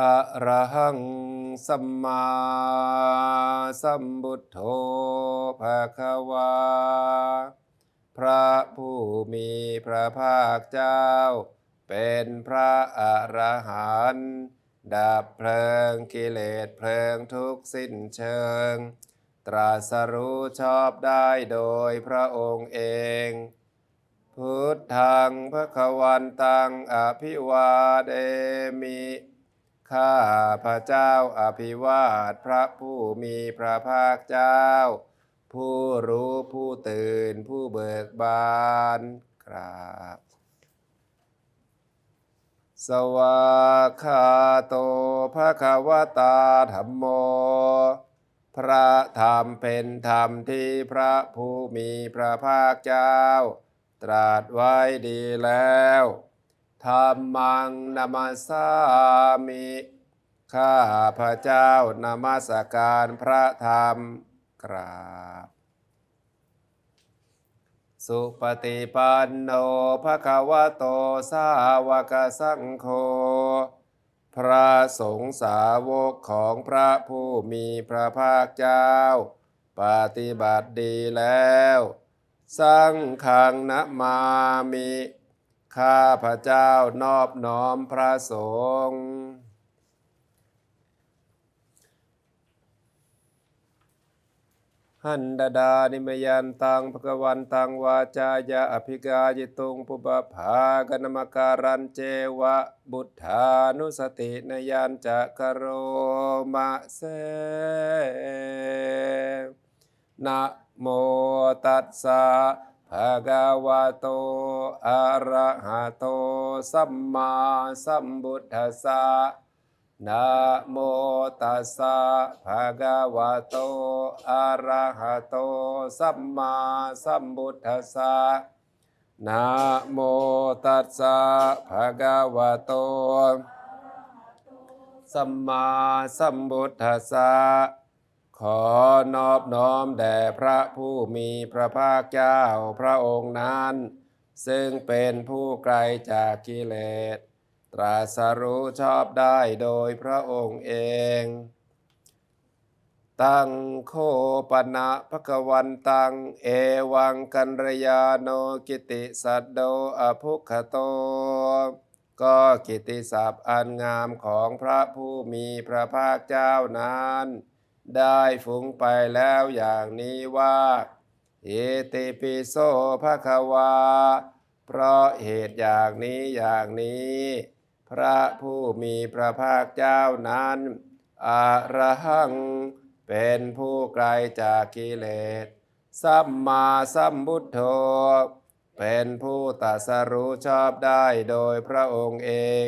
อะระหังสัมมาสัมพุทโธภะคะวา พระผู้มีพระภาคเจ้า เป็นพระอระหันต์ดับเพลิงกิเลสเพลิงทุกข์สิ้นเชิง ตรัสรู้ชอบได้โดยพระองค์เอง พุทธังพระควันตังอภิวาเดมิ ข้าพระเจ้าอภิวาทพระผู้มีพระภาคเจ้า ผู้รู้ผู้ตื่นผู้เบิกบานครับสวากขาโตภะคะวตาธรรมโม พระธรรมเป็นธรรมที่พระผู้มีพระภาคเจ้า ตรัสไว้ดีแล้ว ธรรมังนามาสามิ ข้าพระเจ้านมัสการพระธรรมกราบ สุปฏิปันโนภควโตสาวกสังโฆ พระสงฆ์สาวกของพระผู้มีพระภาคเจ้า ปฏิบัติดีแล้ว สังขังนะมามิ ข้าพระเจ้านอบน้อมพระสงฆ์หันดาดานิมยันตังภกวันตังวาจายะอภิกายตุงปุบภากนมการันเจวะบุทธานุสตินยันจะกโรมะเสนะโมตัสสะ ภะคะวะโต อะระหะโต สัมมาสัมพุทธัสสะนะโมตัสสะภะคะวะโต อะระหะโต สัมมาสัมพุทธัสสะนะโมตัสสะภะคะวะโต สัมมาสัมพุทธัสสะ ขอนอบน้อมแด่พระผู้มีพระภาคเจ้าพระองค์นั้น ซึ่งเป็นผู้ไกลจากกิเลส ตรัสรู้ชอบได้โดยพระองค์เอง ตังโคปนะภะควันตัง เอวังกัลยาโนกิติสัตโดอภุคโต ก็กิติศัพท์อันงามของพระผู้มีพระภาคเจ้านั้น ได้ฟุ้งไปแล้วอย่างนี้ว่าเอติปิโสภะคะวา เพราะเหตุอย่างนี้อย่างนี้ พระผู้มีพระภาคเจ้านั้นอระหัง เป็นผู้ไกลจากกิเลส สัมมาสัมพุทโธ เป็นผู้ตัสรู้ชอบได้โดยพระองค์เอง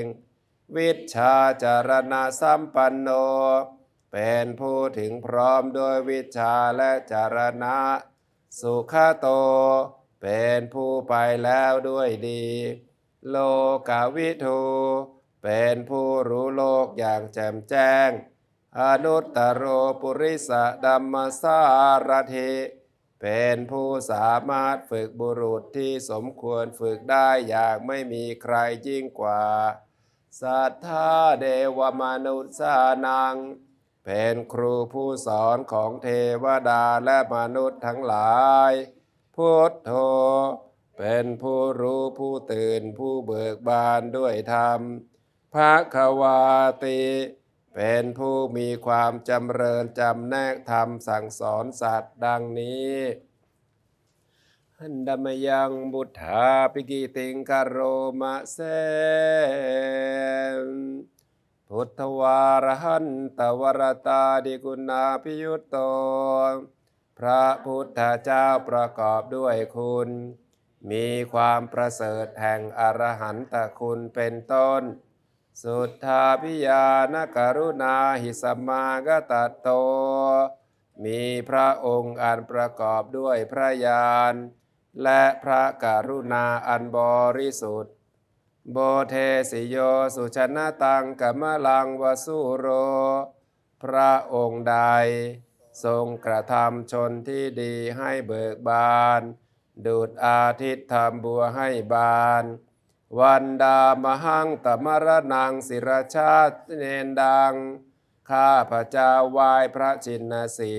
วิชาจารณะสัมปันโน เป็นผู้ถึงพร้อมโดยวิชาและจารณะ สุขโต เป็นผู้ไปแล้วด้วยดี โลกาวิทูเป็นผู้รู้โลกอย่างแจ่มแจ้ง อนุตตรโรปุริสดัมมสารถิเป็นผู้สามารถฝึกบุรุษที่สมควรฝึกได้อย่างไม่มีใครยิ่งกว่า สัทธาเดวมนุษย์สานัง เป็นครูผู้สอนของเทวดาและมนุษย์ทั้งหลาย พุทโธ เป็นผู้รู้ผู้ตื่นผู้เบิกบานด้วยธรรมภะควาติ เป็นผู้มีความจำเริญจำแนกธรรมสั่งสอนสัตว์ดังนี้หันดมยังบุทธาปิกิติงกโรมะเสน พุทธวารหันตวรตาดิกุณาพิยุตโต พระพุทธเจ้าประกอบด้วยคุณ มีความประเสริฐแห่งอรหันตคุณเป็นต้น สุทธาพิยานกรุณาหิสมากตโต มีพระองค์อันประกอบด้วยพระญาณและพระกรุณาอันบริสุทธิ์ โบเทสิโยสุชนะตังกัมลังวสุโร พระองค์ใด ทรงกระทำชนที่ดีให้เบิกบาน ดูดอาทิตย์ทำบัวให้บาน วันดามหังตมรนังศิรชาติเนนดัง ข้าพระเจ้าไหว้พระชินสี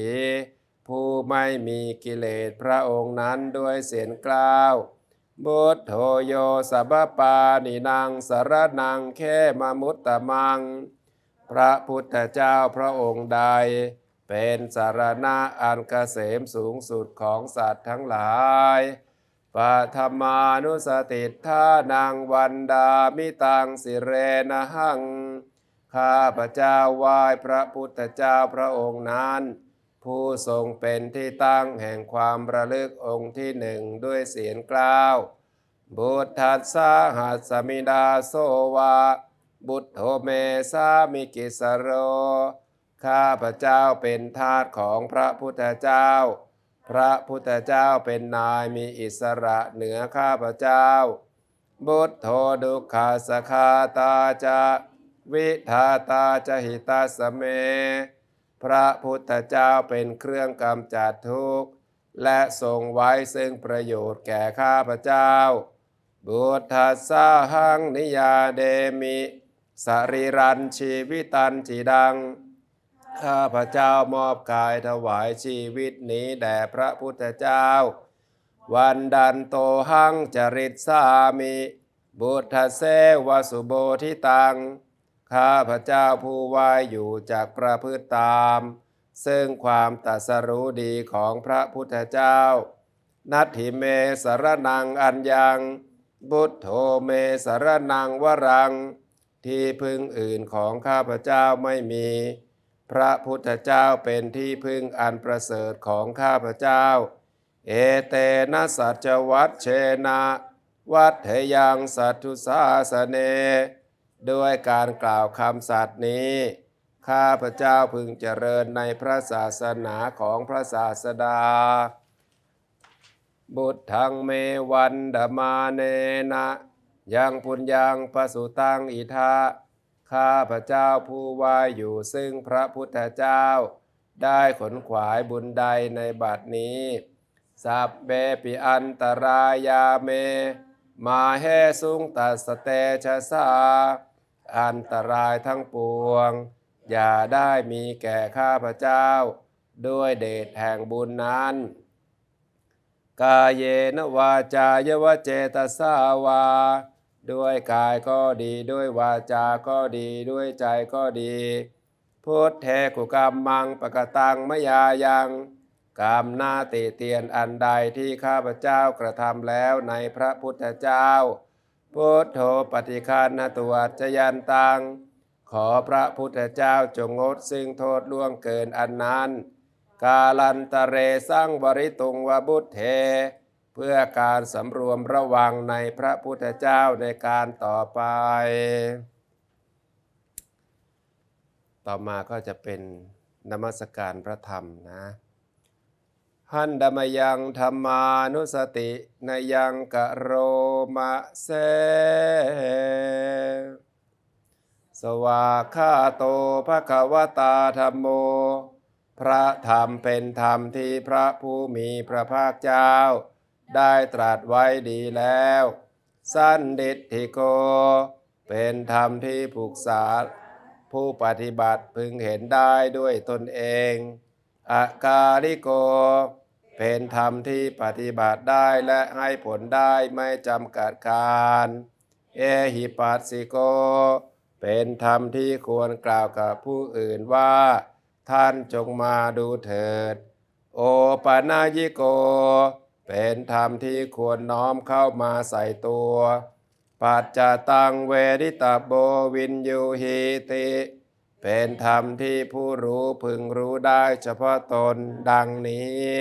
ผู้ไม่มีกิเลสพระองค์นั้นด้วยเสียงกล้าว บุตโธโยสัพปานินางสารนังแค่มามุตตะมัง พระพุทธเจ้าพระองค์ใด เป็นสารณะอันเกษมสูงสุดของสัตว์ทั้งหลายปัธรมานุสติท่านางวันดามิตังสิเรนะหัง ข้าพระเจ้าไหว้พระพุทธเจ้าพระองค์นั้น ผู้ทรงเป็นที่ตั้งแห่งความระลึกองค์ที่หนึ่งด้วยเสียงกล้าว บุตทัสสะหัสสมิดาโสวา บุตโธเมสามิกิสโร ข้าพระเจ้าเป็นทาสของพระพุทธเจ้า พระพุทธเจ้าเป็นนายมีอิสระเหนือข้าพระเจ้า บุตโธดุขาสคาตาจะ วิทาตาจะหิตาสเม พระพุทธเจ้าเป็นเครื่องกำจัดทุกข์ และทรงไว้ซึ่งประโยชน์แก่ข้าพเจ้า บุตทัสสะหังนิยาเดมิสรีรันชีวิตันจิดัง ข้าพเจ้ามอบกายถวายชีวิตนี้แด่พระพุทธเจ้า วันดันโตหังจริตสามิ บุตรเสวสุโบทิตัง ข้าพระเจ้าผู้วายอยู่จากประพฤติตาม ซึ่งความตัสรู้ดีของพระพุทธเจ้า นัตถิเมสรนังอัญยัง บุตโธเมสรนังวรัง ที่พึ่งอื่นของข้าพเจ้าไม่มี พระพุทธเจ้าเป็นที่พึ่งอันประเสริฐของข้าพเจ้า เอเตนะสัจวัตเชนะ วัดเทยังสัตทุสาสเน ด้วยการกล่าวคำสัตย์นี้ ข้าพเจ้าพึงเจริญในพระศาสนาของพระศาสดา บุตรทังเมวันดมาเนนะยังปุญญังปสุตังอิทาข้าพระเจ้าผู้ว่าอยู่ซึ่งพระพุทธเจ้า ได้ขนขวายบุญใดในบัดนี้สัพเบปิอันตรายาเม มาแห่สุงตัสเตชะสา อันตรายทั้งปวง อย่าได้มีแก่ข้าพเจ้า ด้วยเดชแห่งบุญนั้น กายเยนวาจายวเจตสาวา ด้วยกายก็ดีด้วยวาจาก็ดีด้วยใจก็ดีพุทธเทกุกรรมมังปะกตังมยายังกรรมหน้าติเตียนอันใดที่ข้าพเจ้ากระทำแล้วในพระพุทธเจ้า พุทโธปฏิคันตุวัจยันตัง ขอพระพุทธเจ้าจงงดซึ่งโทษล่วงเกินอันนั้น กาลันตะเรสร้างบริตุงวบุตเท เพื่อการสำรวมระวังในพระพุทธเจ้าในการต่อไป ต่อมาก็จะเป็นนมัสการพระธรรมนะ หันดมยังธรรมานุสตินยังกะโรมะเสสวากขาโตภควตาธรรมโม พระธรรมเป็นธรรมที่พระผู้มีพระภาคเจ้า ได้ตรัสไว้ดีแล้ว สันดิธิโก เป็นธรรมที่ผูกษาผู้ปฏิบัติพึงเห็นได้ด้วยตนเองอากาลิโก เป็นธรรมที่ปฏิบัติได้และให้ผลได้ไม่จำกัดการ เอหิปัสสิโก เป็นธรรมที่ควรกล่าวกับผู้อื่นว่า ท่านจงมาดูเถิด โอปนายิโก เป็นธรรมที่ควรน้อมเข้ามาใส่ตัว ปัจจตังเวริตาโบวินยูหิติ เป็นธรรมที่ผู้รู้พึงรู้ได้เฉพาะตนดังนี้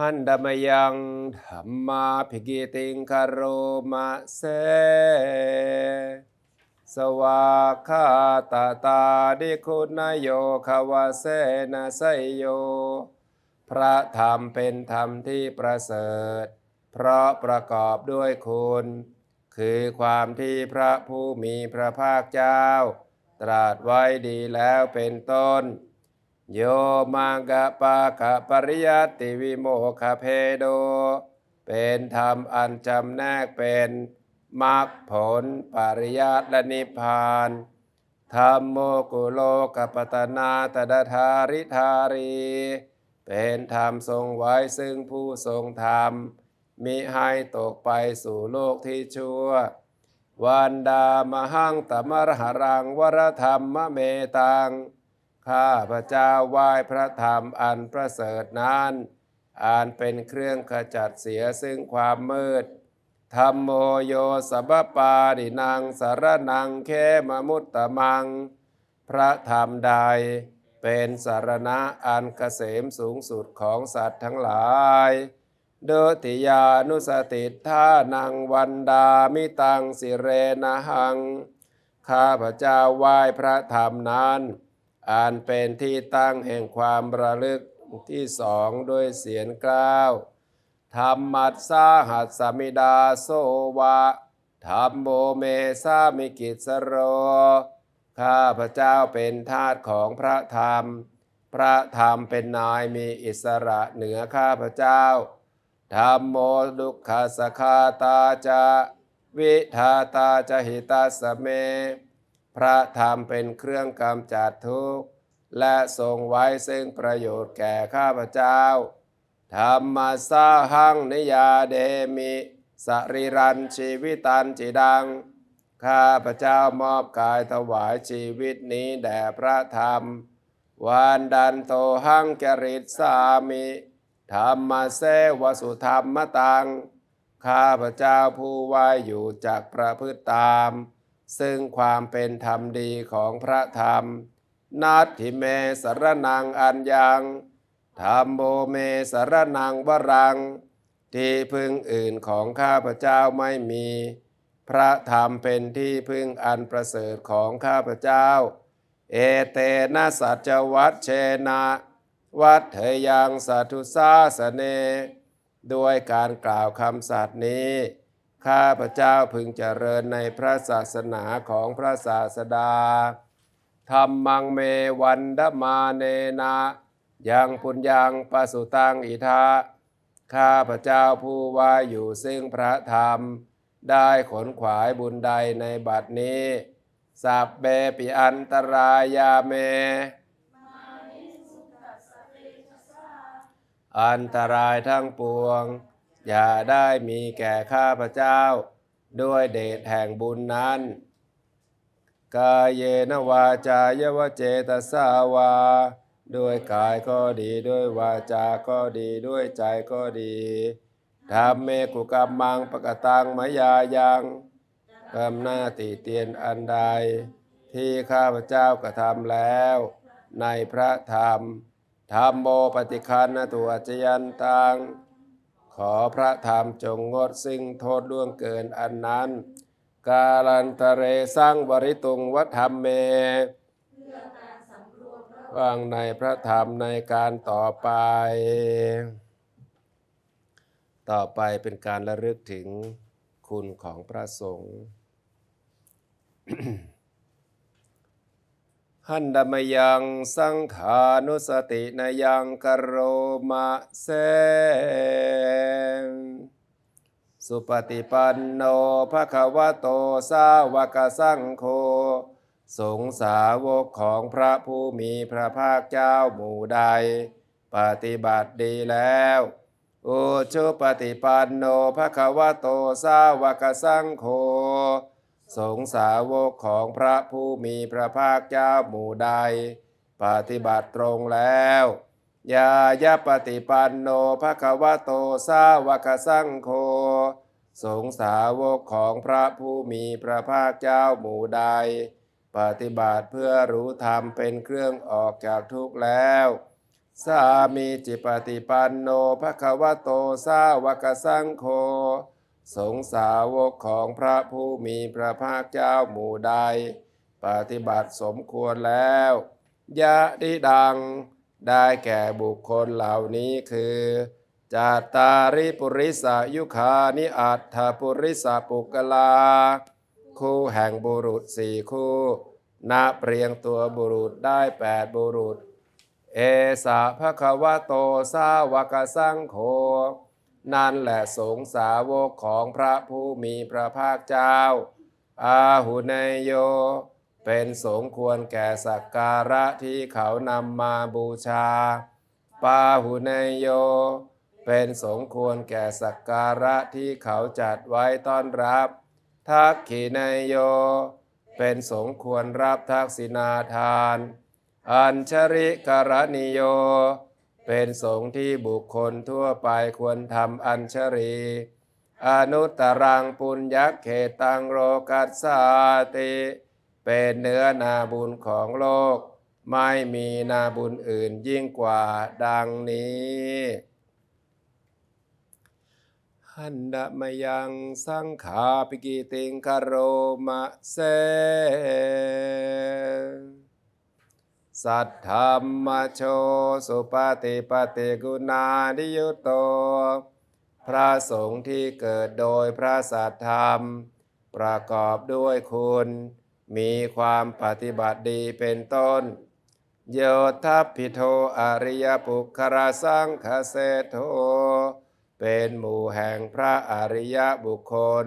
หันดมยังธรรมาภิกิติงคารโรมะเส สวากขาตาตาดิคุณโยคาวาเสนะไสยโย พระธรรมเป็นธรรมที่ประเสริฐ เพราะประกอบด้วยคุณ คือความที่พระผู้มีพระภาคเจ้า ตรัสไว้ดีแล้วเป็นต้น โยมังกะปะกะปริยัติวิโมคเพโด เป็นธรรมอันจำแนกเป็นมรรคผลปริยัติและนิพพานธรรมโมกุโลกปตนาตดาธาริธารี เป็นธรรมทรงไว้ซึ่งผู้ทรงธรรม มิให้ตกไปสู่โลกที่ชั่ว วันดามหังตมรหรังวรธรรมเมตัง ข้าพระเจ้าไหว้พระธรรมอันประเสริฐนั้นอันเป็นเครื่องขจัดเสียซึ่งความมืดธรรมโมโยสัพปาดินังสารนังเคมมุตตะมัง พระธรรมใด เป็นสารณะอันเกษมสูงสุดของสัตว์ทั้งหลายโดติยานุสติท่านังวันดามิตังสิเรนะหัง ข้าพระเจ้าไหว้พระธรรมนั้น อันเป็นที่ตั้งแห่งความระลึกที่สองด้วยเสียงกล้าวธรรมัสสาหัสมิดาโซวะธรรมโมเมสามิกิสโร ข้าพระเจ้าเป็นทาสของพระธรรม พระธรรมเป็นนายมีอิสระเหนือข้าพระเจ้าธรรมโมดุขสคาตาจะ วิทาตาจะหิตาสเม พระธรรมเป็นเครื่องกำจัดทุกข์ และทรงไว้ซึ่งประโยชน์แก่ข้าพเจ้า ธรรมสาหังนิยาเดมิสริรันชีวิตันจิดัง ข้าพเจ้ามอบกายถวายชีวิตนี้แด่พระธรรมวันดันโตหังจริตสามิธรรมเสวสุธรรมตัง ข้าพเจ้าผู้ไหว่าอยู่จากประพฤติตาม ซึ่งความเป็นธรรมดีของพระธรรมนัตถิเมสรนังอันยังธรรมโมเมสรนังวรัง ที่พึ่งอื่นของข้าพเจ้าไม่มี พระธรรมเป็นที่พึ่งอันประเสริฐของข้าพเจ้า เอเตนะสัจวัตเชนะ วัดเถยังสัทุสาสเน ด้วยการกล่าวคำสัตย์นี้ ข้าพเจ้าพึงเจริญในพระศาสนาของพระศาสดาธรรมังเมวันดมาเนนะยังปุญญังปสุตังอิทาข้าพระเจ้าผู้ว่าอยู่ซึ่งพระธรรม ได้ขนขวายบุญใดในบัดนี้สับเบปิอันตรายาเม อันตรายทั้งปวง อย่าได้มีแก่ข้าพเจ้า ด้วยเดชแห่งบุญนั้น กายเยนวาจายวเจตสาวา ด้วยกายก็ดีด้วยวาจาก็ดีด้วยใจก็ดีทำเมกุกรรมังปกตังมายายังกำหน้าติเตียนอันใด ที่ข้าพเจ้ากระทำแล้ว ในพระธรรมธรรมโมปฏิคันนตุอัจจยันตัง ขอพระธรรมจงงดซึ่งโทษล่วงเกินอันนั้น กาลันตะเรสร้างบริตุงวัธรรมเมวางในพระธรรมในการต่อไป ต่อไปเป็นการระลึกถึงคุณของพระสงฆ์ หันดมยังสังขานุสตินยังกโรมะเสงสุปฏิปันโนภะคะวะโตสาวกสังโฆสงสาวกของพระผู้มีพระภาคเจ้าหมู่ใด ปฏิบัติดีแล้วอุชุปฏิปันโนภะคะวะโตสาวกสังโฆ สงสาวกของพระผู้มีพระภาคเจ้าหมู่ใด ปฏิบัติตรงแล้วยายาปฏิปันโนภะคะวะโตสาวกสังโฆสงสาวกของพระผู้มีพระภาคเจ้าหมู่ใด ปฏิบัติเพื่อรู้ธรรมเป็นเครื่องออกจากทุกข์แล้ว สามีจิปฏิปันโนภะคะวะโตสาวกสังโฆ สงสาวกของพระผู้มีพระภาคเจ้าหมู่ใด ปฏิบัติสมควรแล้ว ยะดิดัง ได้แก่บุคคลเหล่านี้คือจาตาริปุริสายุคานิอัตถปุริสปุกลา คู่แห่งบุรุษสี่คู่นับเรียงตัวบุรุษได้แปดบุรุษ เอสะภะควะโตสาวกสังโฆ นั่นแหละสงสาวกของพระผู้มีพระภาคเจ้า อาหุเนโย เป็นสงควรแก่สักการะที่เขานำมาบูชา ปาหุเนโย เป็นสงควรแก่สักการะที่เขาจัดไว้ต้อนรับ ทักขีเนโย เป็นสงควรรับทักษิณาทาน อัญชริกรณิโย เป็นสงฆ์ที่บุคคลทั่วไปควรทำอัญชรี อนุตตรังปุญญเขตังโรกัสสาติ เป็นเนื้อนาบุญของโลก ไม่มีนาบุญอื่นยิ่งกว่าดังนี้หันดมยังสังขาปิกิติงคโรมะเส สัทธรรมโชสุปฏิปฏิกุณาดิยุตโต พระสงฆ์ที่เกิดโดยพระสัทธรรม ประกอบด้วยคุณ มีความปฏิบัติดีเป็นต้น โยทัพพิโทอริยปุคราสังคเสโท เป็นหมู่แห่งพระอริยบุคคล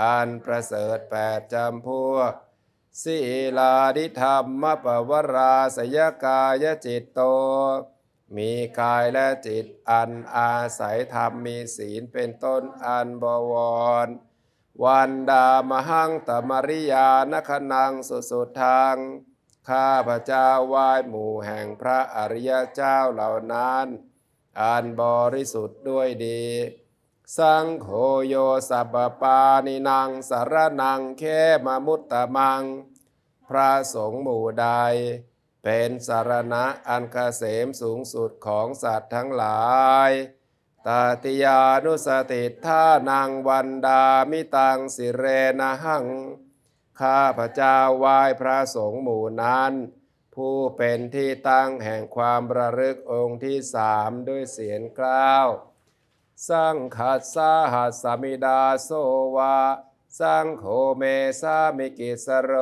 อันประเสริฐแปดจำพวก ศีลาดิธรรมปวราสยกายจิตโต มีกายและจิตอันอาศัยธรรมมีศีลเป็นต้นอันบวร วันดามหังตมริยานคนังสุสุทางข้าพระเจ้าไหว้หมู่แห่งพระอริยเจ้าเหล่านั้น อันบริสุทธิ์ด้วยดี สังโฆโยสัพปานินังสารนังเขมามุตตะมัง พระสงฆ์หมู่ใด เป็นสารณะอันเกษมสูงสุดของสัตว์ทั้งหลายตาติยานุสติท่านางวันดามิตังสิเรนะหัง ข้าพระเจ้าไหว้พระสงฆ์หมู่นั้น ผู้เป็นที่ตั้งแห่งความระลึกองค์ที่สามด้วยเสียงกล้าว สังขัสสาหัสมิดาโสวาสังโฆเมสามิกิสโร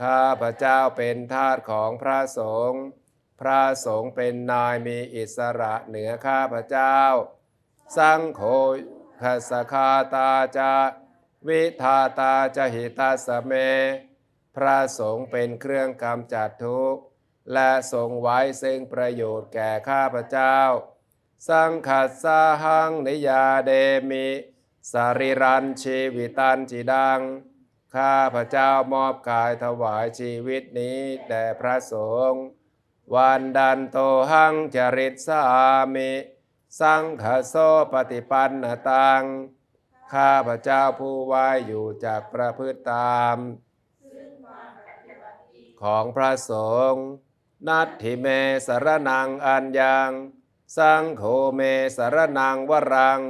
ข้าพระเจ้าเป็นทาสของพระสงฆ์ พระสงฆ์เป็นนายมีอิสระเหนือข้าพระเจ้า สังโฆคัสสคาตาจาวิทาตาจหิตาสเม พระสงฆ์เป็นเครื่องกำจัดทุกข์ และทรงไว้ซึ่งประโยชน์แก่ข้าพระเจ้า สังขัสสาหังนิยาเดมิสาริรันชีวิตันจิดัง ข้าพระเจ้ามอบกายถวายชีวิตนี้แด่พระสงฆ์วันดันโตหังจริตสามิ สังขโสปฏิปันนตัง ข้าพระเจ้าผู้ไหว้อยู่จากประพฤติตาม ของพระสงฆ์นัตถิเมสารนังอันยัง สังโฆเมสารนังวรัง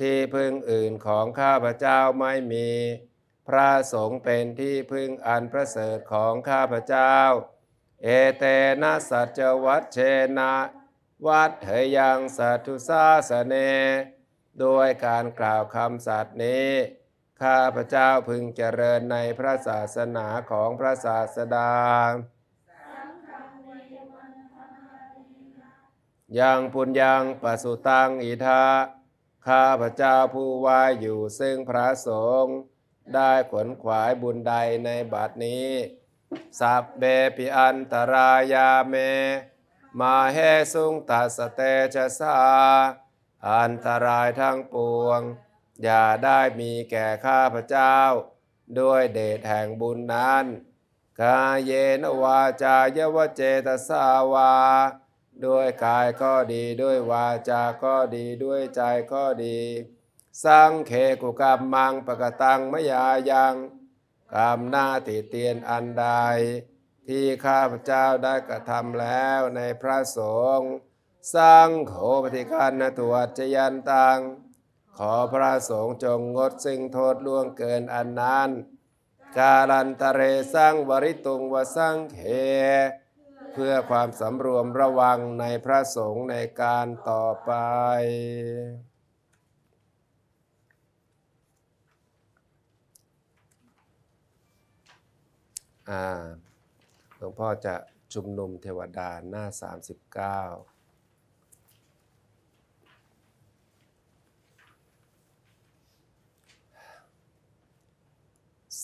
ที่พึ่งอื่นของข้าพเจ้าไม่มี พระสงฆ์เป็นที่พึ่งอันประเสริฐของข้าพเจ้า เอเตนะสัจวัตเชนะวัดเถยังสัตุสาสเนโดยการกล่าวคำสัตย์นี้ ข้าพเจ้าพึงเจริญในพระศาสนาของพระศาสดา ยังปุญญังปสุตังอิทาข้าพเจ้าผู้ว่าอยู่ซึ่งพระสงฆ์ได้ขนขวายบุญใดในบัดนี้ สัพเบปิอันตรายาเม มาเฮสุงตัสเตชะสาอันตรายทั้งปวง อย่าได้มีแก่ข้าพเจ้า ด้วยเดชแห่งบุญนั้นกาเยนวาจายวเจตสาวา ด้วยกายก็ดีด้วยวาจาก็ดีด้วยใจก็ดีสังเคกุกรรมมังปะกตังมยายังกรรมหน้าติเตียนอันใด ที่ข้าพเจ้าได้กระทำแล้วในพระสงฆ์สร้างโขปฏิการนตวจจยันตังขอพระสงฆ์จงงดสิ่งโทษล่วงเกินอันนั้น กาลันตเรสร้างวริตุงวสังเข เพื่อความสำรวมระวังในพระสงฆ์ในการต่อไปอ่าหลวงพ่อจะชุมนุมเทวดาหน้า 39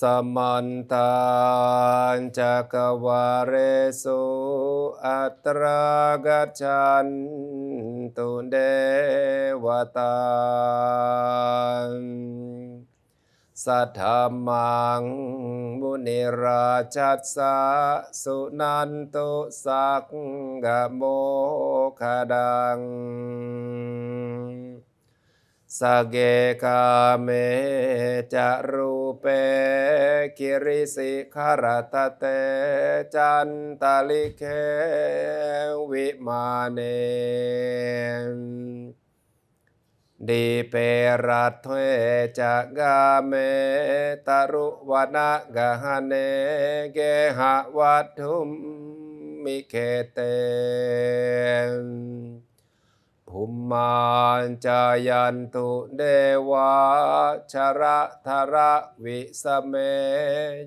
สมันตานจักวาเรสุอัตรากัจฉันตุเดวตาสัทธามังมุนิราชัสสะสุนันตุสักกะโมคดัง สเกกาเมจะรูเปกิริสิขารตเตจันตาลิเควิมาเนดีเปรัตเทจะกาเมตรุวนะกะหเนเกหะวัตุมมิเคเต ภุมมานจายันตุเดวาชระธระวิสเม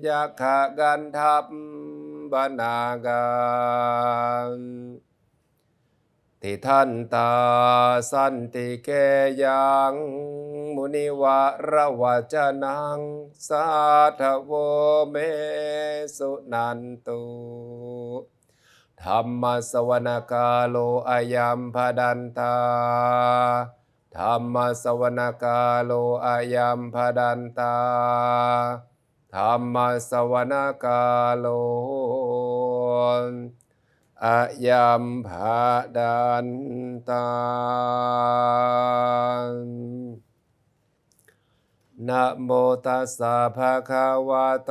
ยะขะกันทัพบนาการทิทันตาสันติเกยังมุนิวะระวะจนังสาธโวเมสุนันตุ ธรรมสวนกาโลอายัมพดันตาธรรมสวนกาโลอายัมพดันตาธรรมสวนกาโลอายัมพดันตานะโมตัสสะภะคะวะโต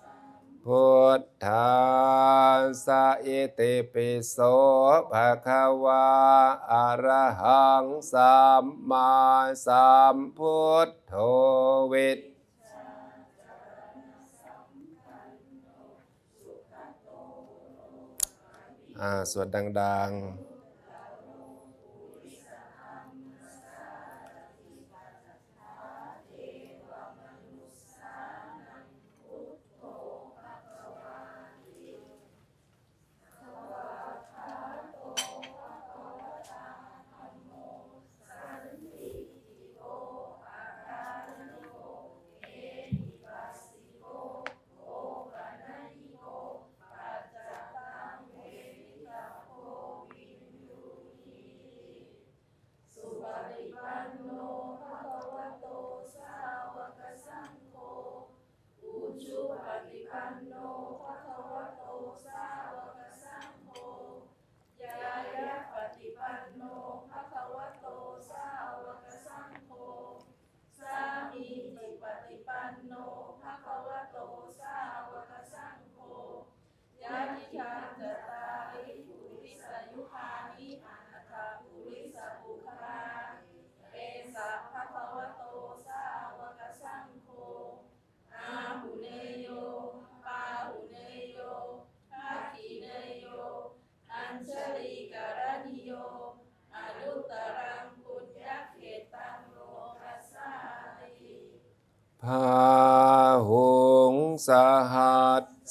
พุทธาสสะอิติปิโสภะคะวะอะระหังสัมมาสัมพุทโธวิตอ่าสวดดัง ๆ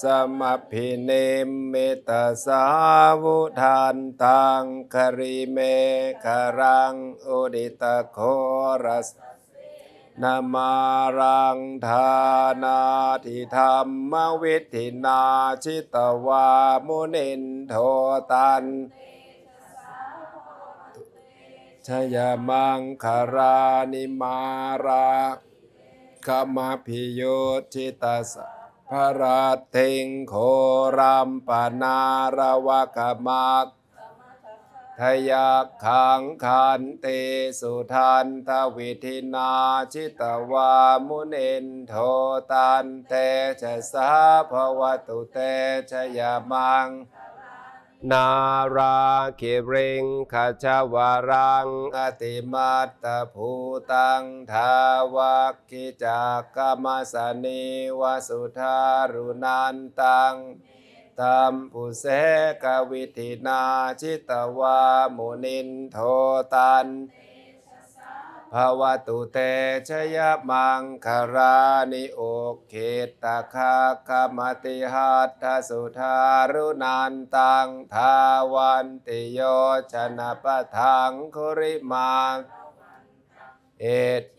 สมพิเนมเมตสาวุทันตังคริเมคารังอุดิตโครัสนามารังทานาทิธรรมวิธินาชิตวามุนินโทตันชยมังคารานิมาราคมาพิโยชิตาสะ พระราติงโครัมปนารวกมักทยักขังคันเตสุทันทวิทินาชิตวามุนินโทตันเตชะสาภวตุเตชยมัง นาราคิริงขจาวารังอติมัตตภูตังทาวักขิจักกรรมสนิวสุธารุนันตังตัมปุเสกวิธินาชิตวามุนินโทตัน ภาวตุเตชยมังคารานิโอเขตตาคาคมติหัตถสุธารุนันตังทาวันติโยชนะปะทังคุริมาเอ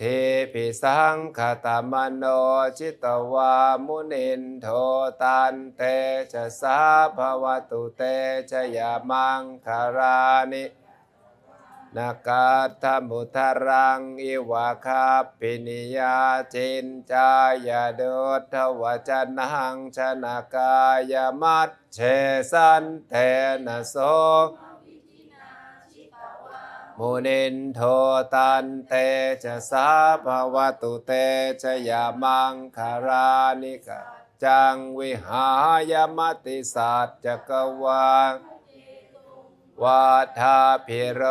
ธิปิสังคตมโนชิตวามุนินโทตันเตชะสาภวตุเตชยมังคารานิ นากาธมุทารังอิวะคาปินิยาจินจายาโดทวจนังชนากายมัตเชสันเทนะโสมุนินโทตันเตจะสาภวตุเตชยามังคารานิกจังวิหายมติสัจจกวา วัฏาพิโร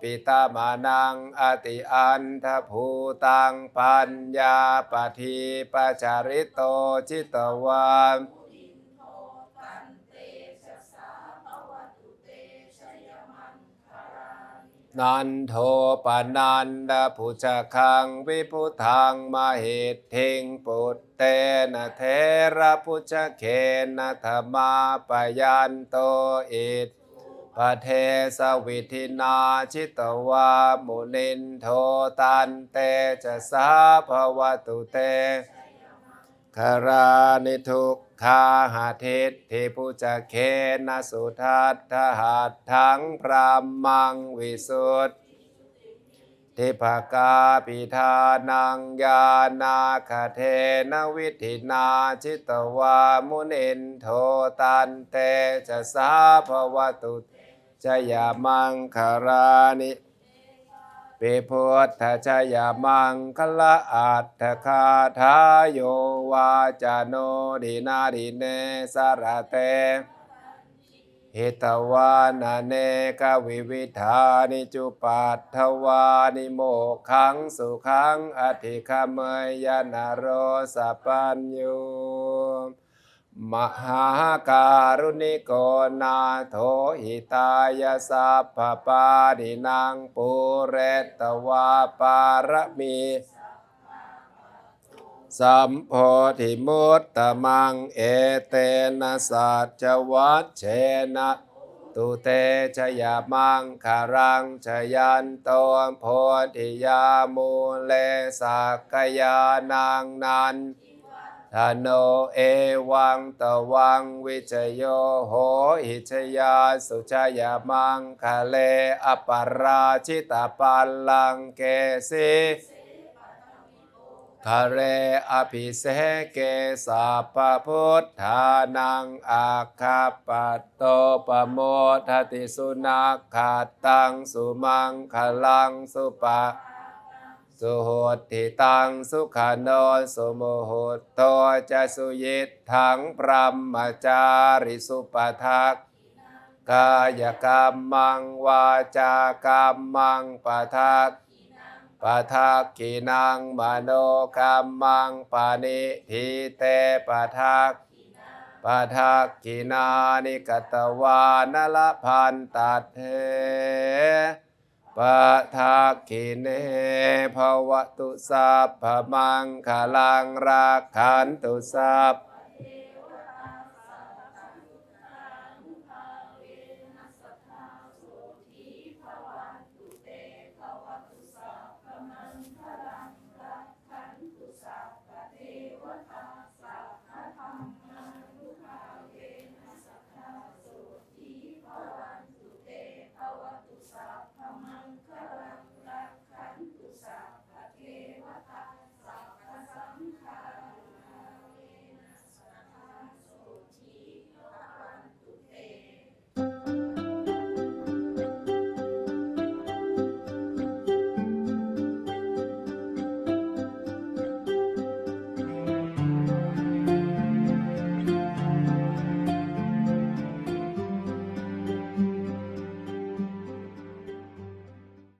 ปิตามานังอติอันทภูตังปัญญาปทีปจาริโตจิตวานันโทปนันดาภูชคังวิพุทังมาเหตุเทงปุตเตนะเทระพุชเคนะธรรมาปยันโตอิต ปะเทสวิธินาชิตวามุนินโทตันเตจะสาภวตุเตคารานิทุกขาหาทิตทิพุจเคนะสุทัตถหัตถังพรามังวิสุทธิภกาปิธานังยานาคเทนวิธินาชิตวามุนินโทตันเตจะสาภวตุ จยามังคารานิปิพุทธชยามังคละอัตถคาทายโยวาจาโนดินาดิเนสารเตหิตวานาเนกวิวิธานิจุปัตถวานิโมขังสุขังอธิคเมยนโรสปัญญู มหาการุณิโกนาโถหิตายสัพพปาดินังปุเรตวาปารมีสัมโพธิมุตตมังเอเตนะสัจวัชเชนะตุเตชยามังคารังชยันโตโพธิยามูเลสักยานังนัน ทโนเอวังตวังวิจโยโหหิชยาสุชยามังคะเลอปปราชิตาปัลลังเกสีคาเรอภิเสเกสัพพุทธานังอาคาปัตโตปโมทติสุนักขาตังสุมังคลังสุปะ สุโหติตังสุขาโนสุโมโหตโตจะสุยิตถังพรหมจาริสุปทักกายกรรมังวาจากรรมังปทักปะทักขีนังมโนกรรมังปานิทีเตปะทักปะทักขีนานิกตวานละพันตัดเท ปะทักขีเนภวตุสัพพมังคลังรักขันตุสัพ